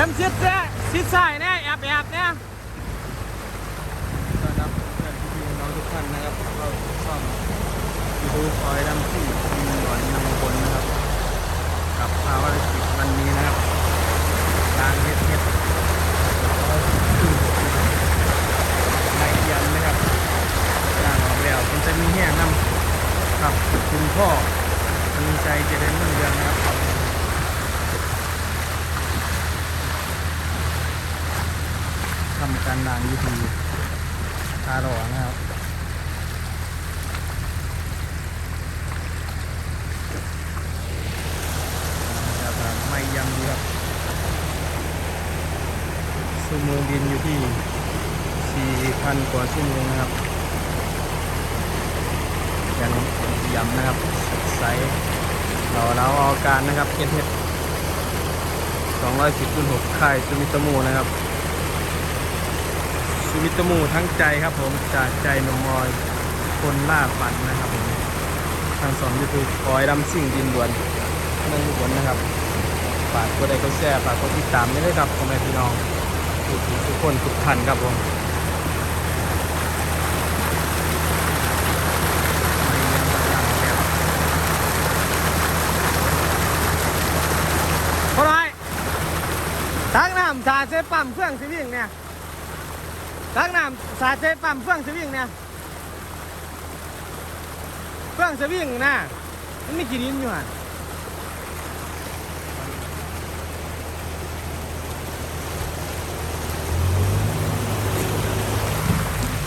อ็มชิดเนี่ยชิดใส่เนี่ยแอบแอบเนี่ยต้อนรับเพื่อนพี่น้องทุกท่านนะครับเข้าสู่ช่องยูทูบคอยดำที่มีหนอนนำคนนะครับกับภาวะกิจวันนี้นะครับการเฮ็ดเฮ็ดในเยียนนะครับย่างออกแล้วมันจะมีแห้งน้ำครับคุณพ่อมีใจเจะได้รุ่งเรืองนะครับำการด่างวิธีทาหล่อนะครับนะครับไม่ยังดีครับชั่วโมงบินอยู่ที่ 4,000 กว่าชั่วโมงนะครับยังย้ำนะครับไซส์เราเราเอาการนะครับเอสเอส210.6ค่ายซูมิตโมนะครับ ซูมิตมูทั้งใจครับผมจากใจนมมอยคนล่าฝันนะครับผมทางสองยูทูบคอยดำสิ่งดินดวนเมืองอุบลนะครับฝากกดไลค์กดแชร์ฝากกดติดตามด้วยครับพ่อแม่พี่น้องทุกทุกคนทุกท่านครับผมพอไรตักน้ำสาเซปั๊มเครื่องสวิ่งเนี่ย ตักน้ำสาดเซปั๊มเครื่องสวิงเนี่ยเครื่องสวิงนะมันมีกี่ดินอยู่อะ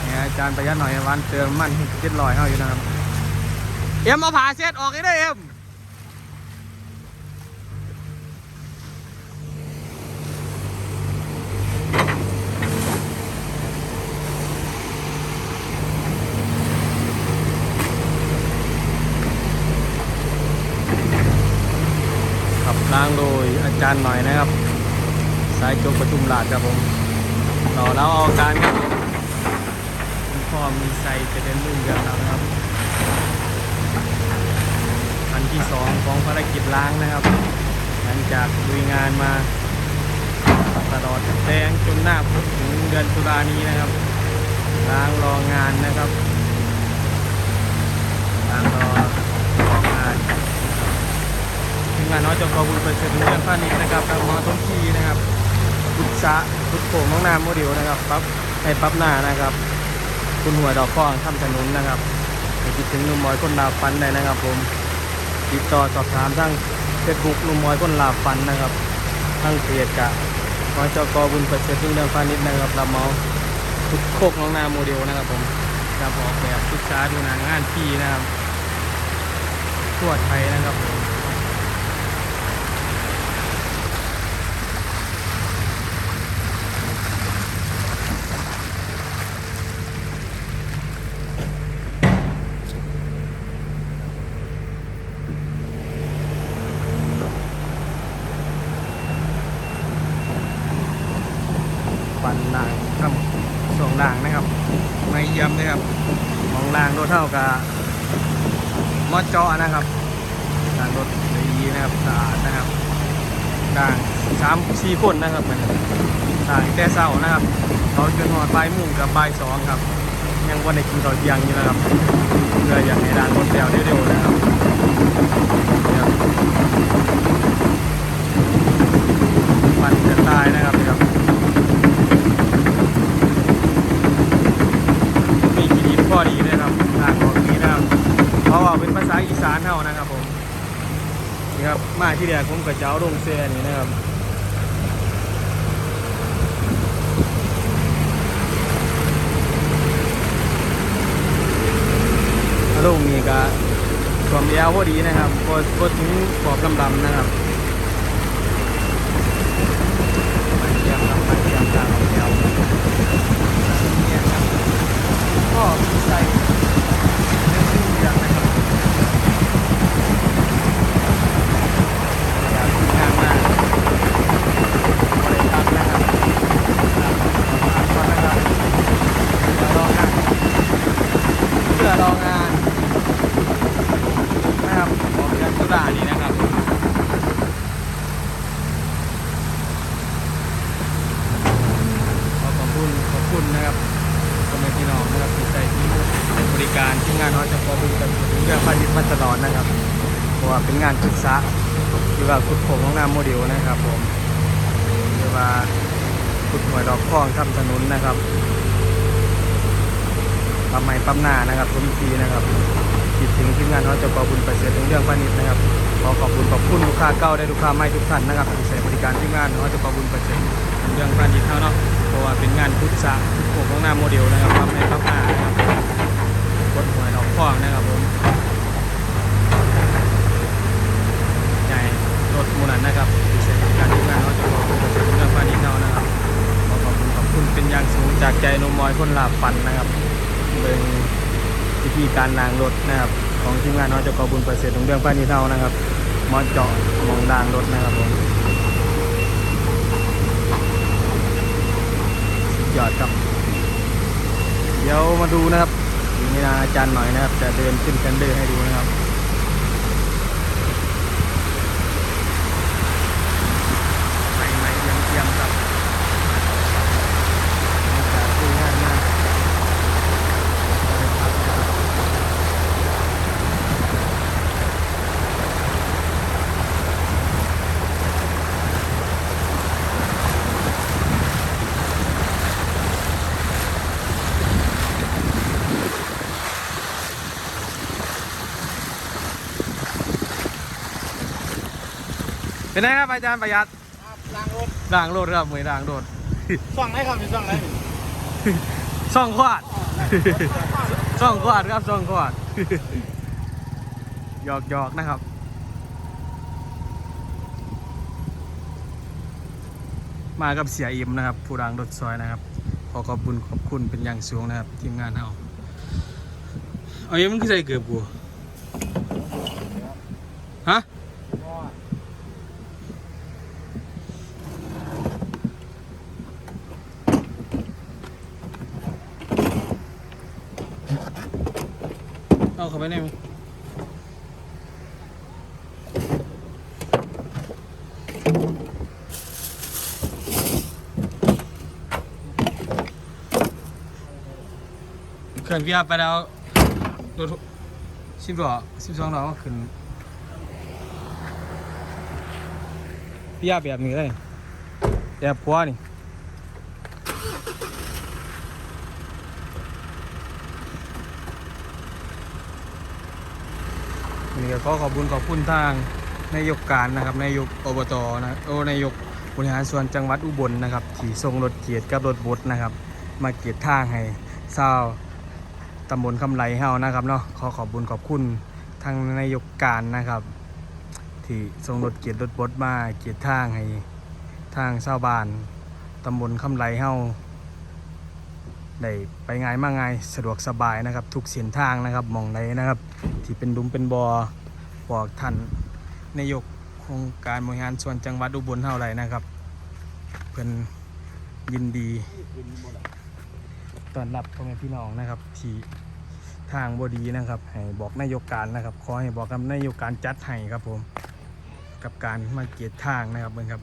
เนี่ยอาจารย์ประหยัดหน่อยวันเติมมันเจ็ดลอยเข้าอยู่นะครับ เอ็มเอาผ่าเซตออกให้ได้เอ็ม ขับล้างโด ยอารหน่อยนะครับ สายจกประชุมหลาดครับผมราแล้วเอาการครับผมคุณพ่อมีไซจะเดินรุ่งเรืองแล้วนะครับอันที่สองของภารกิจล้างนะครับ หลังจากลุยงานมาตลอดแดงจนหน้าพุถึงเดือนตุลานี้นะครับ ล้างรองานนะครับล้างรอ งานน้อยจกบุญไปเสร็จเรื่องพาณิชย์นะครับทางมอต้นทีนะครับพุทธะพุทธโป่งน้องนามโมเดลนะครับปั๊บให้ปั๊บหน้านะครับ คุณหัวดอกข้องทำถนนนะครับไปคิดถึงนุ่มมอยคนลาฟันได้นะครับ ผมติดต่อสอบถามทั้งเฟซบุ๊กลุงมมอยคนลาบฟันนะครับทั้งเพจกะมอจกบุญประเสริฐรุ่งเรืองพาณิชย์นะครับรับเมาทุกโคกน้องนาโมเดลนะครับผมจะออกแบบศึกษาดูหนังงานพี่นะครับทั่วไทยนะครับผมปันล่างทำสองล่างนะครับ ไม่เยี่ยมนะครับมองล่างโดเท่ากับมอจอนะครับด่างรถดีนะครับสะอาดนะครับด่างสามสี่คนนะครับมันด่างแต่เศร้านะครับเราจนหอดปลายมุ่งกับปลายสองครับ ยังวันในกินต่อเที่ยงอยู่นะครับเพื่ออยากให้ด่างรถเร็วเร็วๆนะครับเรียวมันจะตายนะครับนะครับมีขีดินข้อดีนะครับอ่านบอกนี้นะครับเพราะว่าเป็นภาษาอีสานเท่านะครับผมนี่ครับมาที่เดียผมกับเจ้าลงเซนี่นะครับ ลงนี่ก็ ความยวพอดีนะครับพอพอถึงขอบลำๆนะครับไปเยี่ยมครับไปเยี่ยมทางของแถวเนี่ยครับ ก็ใส่เรื่องที่อย่างนะครับอยากงานมากบริษัทนะครับอ่านก่อนนะครับเพื่อรองานเพื่อรองานนะครับของเดือนตุลานี้นะครับ ว่าเป็นงาน ศึกษาหรือว่าขุดโผงของหน้ำโมเดลนะครับผมหรือว่าขุดหวยดอกคล้องทำถนนนะครับปั๊มไม้ปั๊มหน้านะครับทุกทีนะครับคิดถึงทีมงานเขาจะขอบุญประเสริฐในเรื่องพาณิชย์นะครับขอขอบคุณขอบคุณลูกค้าเก่าได้ลูกค้าใหม่ทุกท่านนะครับที่ใช้บริการทีมงานเขาจะขอบุญประเสริฐในเรื่องพาณิชย์เขาเนาะเพราะว่าเป็นงานพุทธศาสร์ขุดโผงของน้ำโมเดลนะครับปั๊มไม้ปั๊มหน้านะครับกดหวยดอกคล้องนะครับผมใหญ่ รถมูนันนะครับที่ใช้บริการทีมงานเขาจะขอบคุณประเสริฐเรื่องพาณิชย์เขานะครับขอขอบคุณขอบคุณเป็นอย่างสูงจากใจนมมอยคนลาบฟันนะครับเป็นวิธีการล้างรถนะครับ ของทีมงานเขาจะขอบคุณประเสริฐเรื่องพาณิชย์เขานะครับมอเจาะมองลางรถนะครับผมยอดครับเดี๋ยวมาดูนะครับนี้นะอาจารย์หน่อยนะครับ จะเดินขึ้นแคนเดอร์ให้ดูนะครับ ใหม่ใหม่เยี่ยมเยี่ยมครับบรรยากาศดีงามมาก เป็นไงครับอาจารย์ประหยัดล้างรถด่างโลดครับมือด่างโลดส่องไหนครับมีส่องไหนซ่องควาดซ่องควาดครับซ่องควาดหยอกหยอกนะครับ มากับเสียอิมนะครับ ผู้ดังรถซอยนะครับ ขอขอบคุณขอบคุณเป็นอย่างสูงนะครับ ทีมงานเอาเอายังมันคือใส่เกือบกูฮะ เอาเข้า ไปได้ไหมเขื่อนพี่อาไปแล้วรถสิบล้อสิบสองล้อก็ขึ้นพี่อาแบบนี้เลยแบบขวนี่ นี่ก็ขอขอบคุณขอบคุณทางนายกการนะครับนายกอบตนะโอ้นายกบริหารส่วนจังหวัดอุบลนะครับที่ส่งรถเกียรติกับรถบดนะครับ มาเกียรติทางให้ชาวตำบลคำไหลเฮานะครับเนาะขอขอบคุณขอบคุณทางนายกการนะครับ ที่ส่งรถเกียรติรถบดมาเกียรติทางให้ทางชาวบ้านตำบลคำไหลเฮา ได้ไปง่ายมากง่ายสะดวกสบายนะครับ ทุกเส้นทางนะครับมองไหนนะครับ ที่เป็นดุมเป็นบอบอกท่านนายกโครงการบริหารส่วนจังหวัดอุบลเท่าไรนะครับ เพิ่อนยินดีต้อนรับพ่อแม่พี่น้องนะครับ ที่ทางบดีนะครับ ให้บอกนายกการนะครับขอให้บอกกับนายกการจัดให้ครับผม กับการมาเกียรติทางนะครับเบิ่งครับ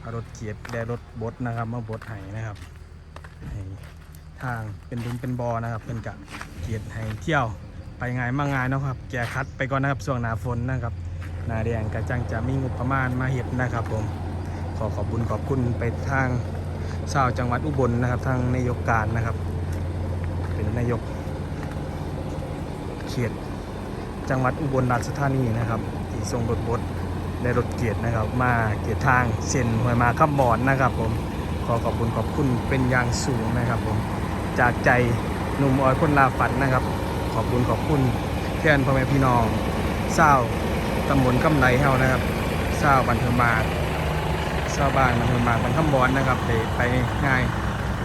เอารถเกียรติและรถบดนะครับ มาบดให้นะครับให้ ทางเป็นดุมเป็นบอนะครับเป็นกะเกียรติให้เที่ยวไปง่ายมาง่ายนะครับ แกคัดไปก่อนนะครับช่วงหนาฝนนะครับหนาแดงกระจังจะมีงบประมาณมาเห็ดนะครับผมขอขอบคุณขอบคุณไปทางชาวจังหวัดอุบลนะครับ ทางนายกการนะครับ เป็นนายกเขตจังหวัดอุบลราชธานีนะครับที่ทรงรถบดและรถเกียรตินะครับ มาเกียรติทางเส้นหวยมาขับบอนนะครับผมขอขอบคุณขอบคุณเป็นอย่างสูงนะครับผม จากใจหนุ่มออยคนลาฝันนะครับ ขอบคุณขอบคุณแทนพ่อแม่พี่น้องเศร้าตำบลกำไรเฮานะครับเศร้าบันเทิงมาเศร้าบ้านบันเทิงมาบันทำบอนนะครับไปไปง่าย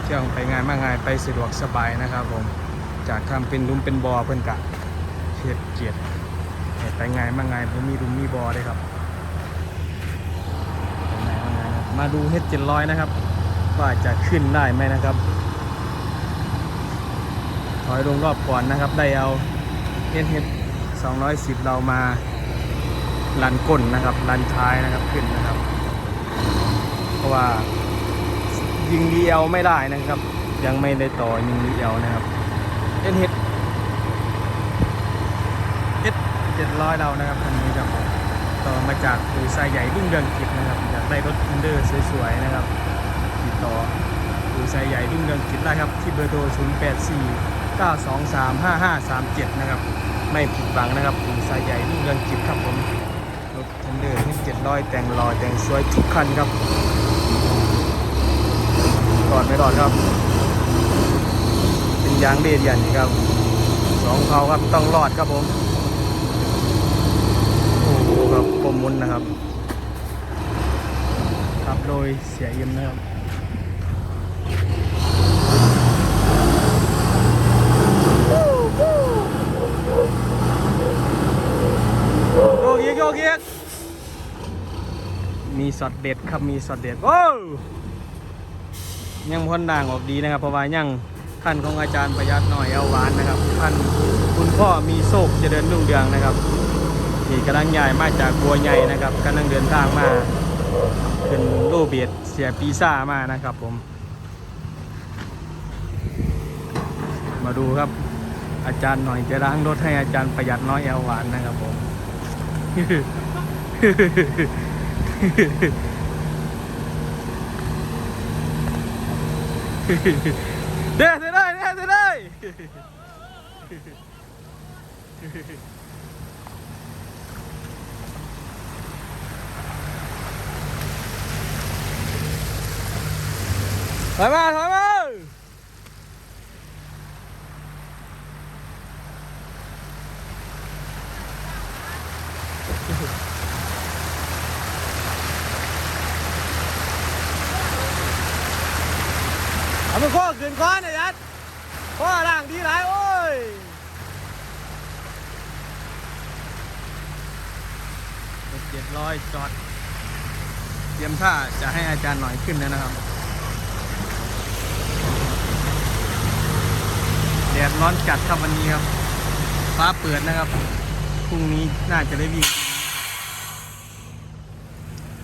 เที่ยวไปง่ายมากง่ายไปสะดวกสบายนะครับผมจากทำเป็นรุมเป็นบอเพิ่นกะเขียดเกียรติให้ไปง่ายมากง่ายผมมีรุมมีบอเลยครับมากง่ายครับมาดูเฮ็ดเจ็ดร้อยนะครับ ว่าจะขึ้นได้ไหมนะครับ อยลงรอบก่อนนะครับ ได้เอาเฮดเฮด210เรามาลันก้นนะครับลันท้ายนะครับขึ้นนะครับ เพราะว่ายิงดีเอลไม่ได้นะครับ ยังไม่ได้ต่อยิงดีเอลนะครับเฮดเฮดเฮดเจ็ดร้อยเรานะครับคันนี้ครับต่อมาจากอู่ทรายใหญ่รุ่งเรืองกิจนะครับอยากได้รถทินเดอร์สวยๆนะครับ ติดต่ออู่ทรายใหญ่รุ่งเรืองกิจได้ครับที่เบอร์โทร 0 9 2 3 5 5 3 7 นะครับ ไม่ผิดหวังนะครับอู่ทรายใหญ่รุ่งเรืองกิจครับผมรถทินเดอร์ที่700 แต่งรอแต่งสวยทุกคันครับรอดไม่รอดครับ เป็นยางเดียดยันครับสองเขาครับต้องรอดครับผมโอ้โหครับปมมุนนะครับขับโดยเสียเอ็มนะครับ โยกเยกโยกเยกมีสอดเด็ดครับมีสอดเด็ดโอ้ยังพ้นด่างออกดีนะครับเพราะว่ายังขั้นของอาจารย์ประหยัดหน่อยเอาหวานนะครับขั้นคุณพ่อมีโศกจะเดินรุ่งเรืองนะครับนี่กำลังย้ายมาจากบัวใหญ่นะครับกำลังเดินทางมาเป็นโลเบียดเสียปีซ่ามานะครับผม มาดูครับอาจารย์หน่อยจะล้างรถให้อาจารย์ประหยัดน้อยแอลหวานนะครับผม เด้เด้ได้เด้เด้ได้ ถอยมาถอยมาเอาไปข้อขืนก้อนนะยัดข้อล่างดีหลายโอ้ยเจ็ดร้อยจอด เตรียมท่าจะให้อาจารย์หน่อยขึ้นแล้วนะครับแดดร้อนจัดครับวันนี้ครับฟ้าเปิดนะครับพรุ่งนี้น่าจะได้วิ่ง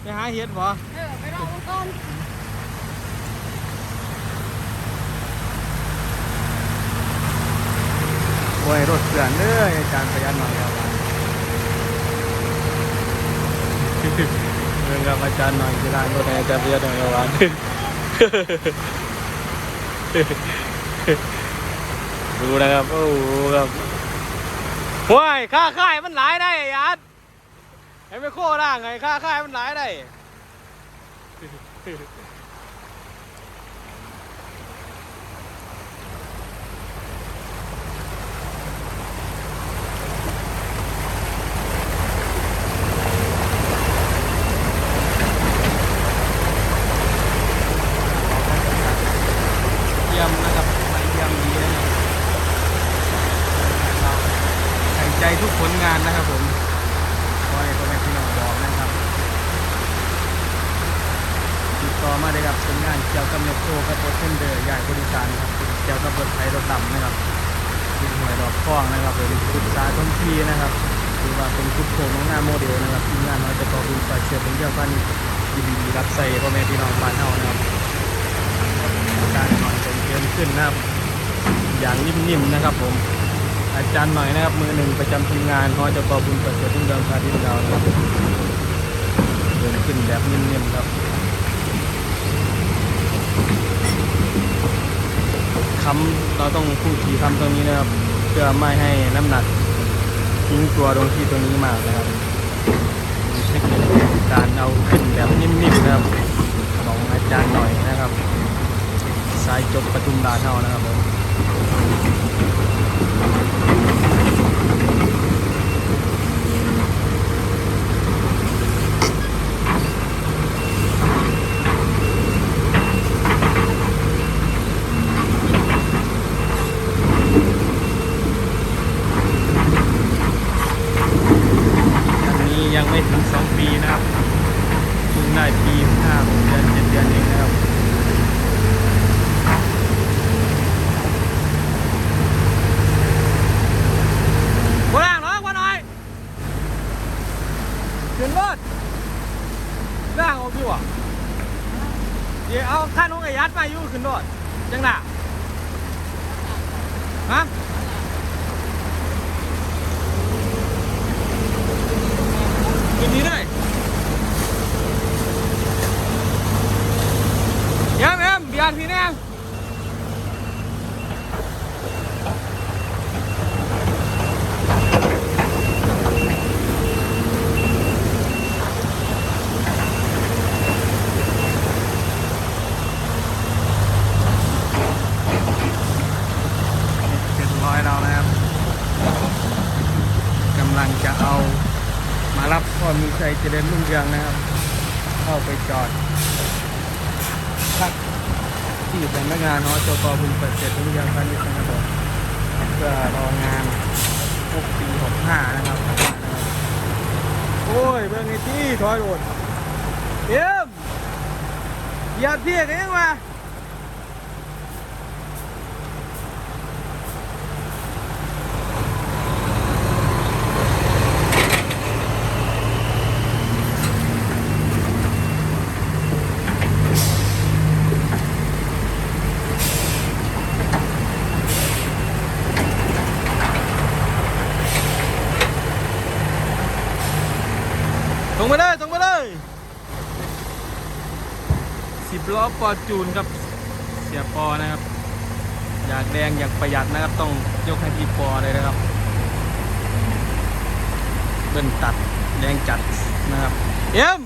ไปหาเห็ดบ่เออไปรอก่อนโอ้ยรถเสื่อนเด้ออาจารย์ประหยัดหน่อยครับ เรื่องกับอาจารย์หน่อยจะได้รถให้อาจารย์ประหยัดหน่อยวันดูนะครับโอ้โหครับว้ายค่าค่ายมันหลายได้ยัดให้ไม่โค้ร่างไงค่าค่ายมันหลายได้ เยี่ยมนะครับไปเยี่ยมดีนะครับใส่ใจทุกผลงานนะครับผมขอให้พ่อแม่พี่น้องบอกนะครับ ติดต่อมาได้ครับผลงานเกี่ยวกับเมโทรกับรถเทนเดอร์ใหญ่บริการครับเกี่ยวกับรถไถรถดำนะครับดินหวยดอกคล้องนะครับผมพุทธาท้องที่นะครับถือว่าเป็นพุทโธของหน้าโมเดลนะครับทีมงานเราจะต่อบุญฝ่าย ท่านยินดีรับใส่พ่อแม่พี่น้องบ้านเฮานะครับการนอยเป็นเกินขึ้นนะครับ อย่างนิ่มๆนะครับ ผม อาจารย์หน่อยนะครับ มือหนึ่งประจำทีมงานหอจกบุญประเสริฐรุ่งเรืองพาทิตย์เรานะครับเดินขึ้นแบบนิ่มๆครับคำเราต้องพูดทีคำตรงนี้นะครับ เพื่อไม่ให้น้ำหนักทิ้งตัวตรงที่ตรงนี้มากนะครับ คนิคการเอาขึ้นแบบนิ่มๆนะครับของอาจารย์หน่อยนะครับ สายจบประทุมดาเท่านะครับผมอันนี้ยังไม่ถึง 2 ปีนะครับเพิ่งได้ปีห้าหกเดือนเจ็ดเดือนเองนะครับ กูล่างน้องมาหน่อยขึ้นรถล่างออกดีกว่าเดี๋ยวเอาข้าน้ อัดมาอยู่ขึ้นรถจังหนะฮะขึ้นนี้ได้เอ็มเอ็มเบียร์พี่แน่เจ็ดร้อยเรานะครับ กำลังจะเอามา รมีชัยเจริญรุ่งเรืองนะครับ เข้าไปจอดพักที่สำนักงานหอจกบุญปิดเสร็จรุ่งเรืองพาณิชย์นะครับเพื่อรองานพวกปี65นะครับนะครับ โอ้ยเบิ่งไอ้ที่ถอยโดดเยี่ยมอย่าเพียกันยังวะ ล้อปอจูนครับเสียปอนะครับ อยากแดงอยากประหยัดนะครับ ต้องยกให้พี่ปอเลยนะครับเบิ้ลตัดแดงจัดนะครับ เอ็ม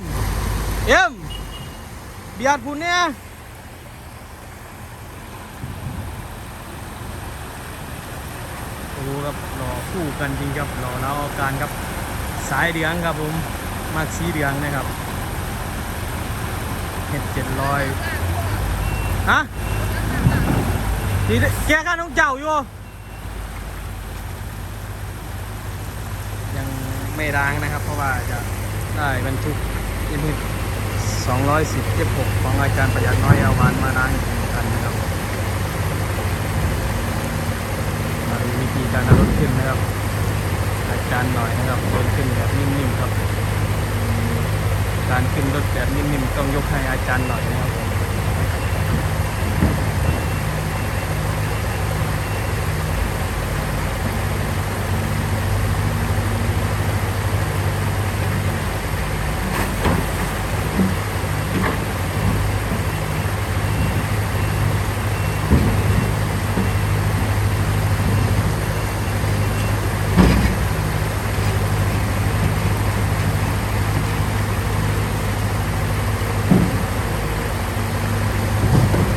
เอ็มเบียดพุ่นเนี่ยรู้ครับรอคู่กันจริงครับรอแล้วอาการครับสายเหลืองครับผมมาชีเหลืองนะครับ เห็ดเจ็ดร้อยฮะนี่แกข้าน้องเจ้าอยู่ ยังไม่ล้างนะครับ เพราะว่าจะได้บรรทุกยิมสองร้อยสิบเจ็ดหกของอาจารย์ประหยัดน้อยเอาวานมาล้างกกันนะครับมาดูวิธีการเอารถขึ้นนะครับ อาจารย์หน่อยนะครับรถขึ้นแบบนิ่มๆครับ การขึ้นรถแบบนิ่มๆต้องยกให้อาจารย์หน่อยนะครับผม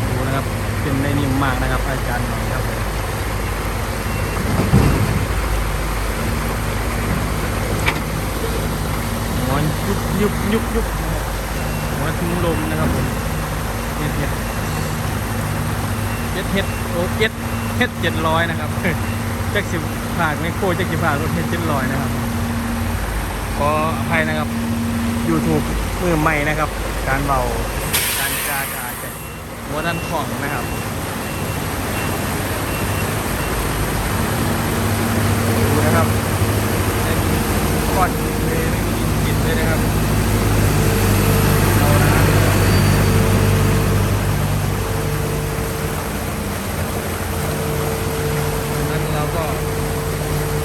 ดูนะครับขึ้นได้นิ่มมากนะครับ อาจารย์หน่อยครับผมหัวยุบยุบยุบยุบหัวทิ้งลมนะครับผมเฮ็ดเฮ็ดเฮ็ดเฮ็ด โอ้เฮ็ดเฮ็ดเจ็ดร้อยนะครับแจ็คสิบผ่านไม่โคแจ็คสิบผ่านรถเฮ็ดเจ็ดร้อยนะครับขออภัยนะครับ YouTube มือใหม่นะครับ การเบาการกากาจะหัวด้านของนะครับดูนะครับเป็นก้อนเลยกินเลยนะครับเอาละครับดังนั้นเราก็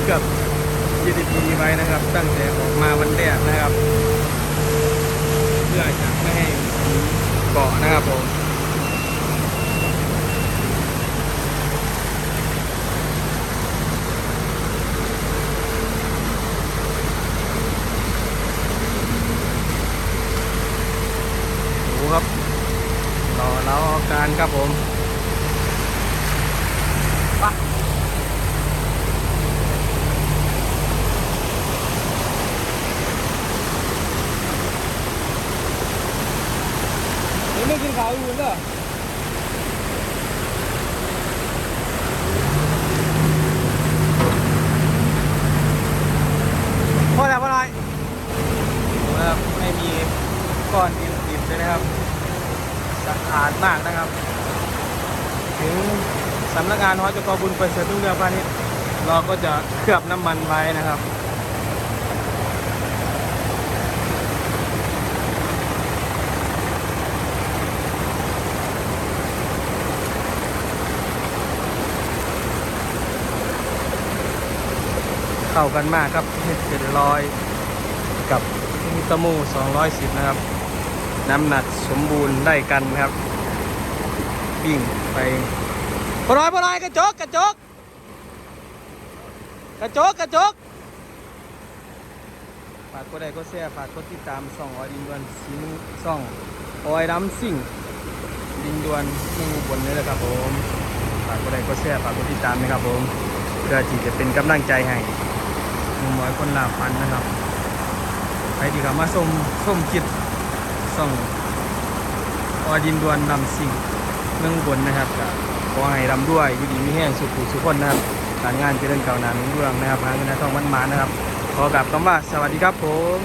เกือบ GDP ไว้นะครับ ตั้งแต่ออกมาวันแรกนะครับ เพื่อจะไม่ให้เกาะนะครับผมดูครับรอเราอาการครับผมไปนี่ไม่กินข้าวอยู่เหรอพอแล้วพอหน่อยนะครับไม่มีก้อนดินๆเลยนะครับ สะอาดมากนะครับ ถึงสำนักงานหอจกบุญเปิดเสริฐรุ่งเรืองพาณิชย์เราก็จะเคลือบน้ำมันไว้นะครับเข้ากันมากครับเจ็ดร้อยกับมิตามู210 นะครับ น้ำหนักสมบูรณ์ได้กันครับวิ่งไป พอน้อยพอน้อยกระจกกระจกกระจกกระจกฝากกดไลค์กดแชร์ฝากกดติดตามส่องออยดินดวนสีมือส่องออยน้ำสิ่งดินดวนเมืองบลนี่แหละครับผมฝากกดไลค์กดแชร์ฝากกดติดตามนะครับผมเพื่อที่จะเป็นกำลังใจให้หมุมมอยคนลาพันนะครับใครที่เข้ามาชมชมคลิปส่องออยดินดวนนำสิ่งเมืองบนนะครับก็ข อให้รำด้วยอยู่ดีมีแห้งสุขุสุขคนนะครับการงานเจริญก้าวหน้ารุ่งเรืองนะครับหาเงินในทองมันมานะครับ ขอกลับคำว่าสวัสดีครับผม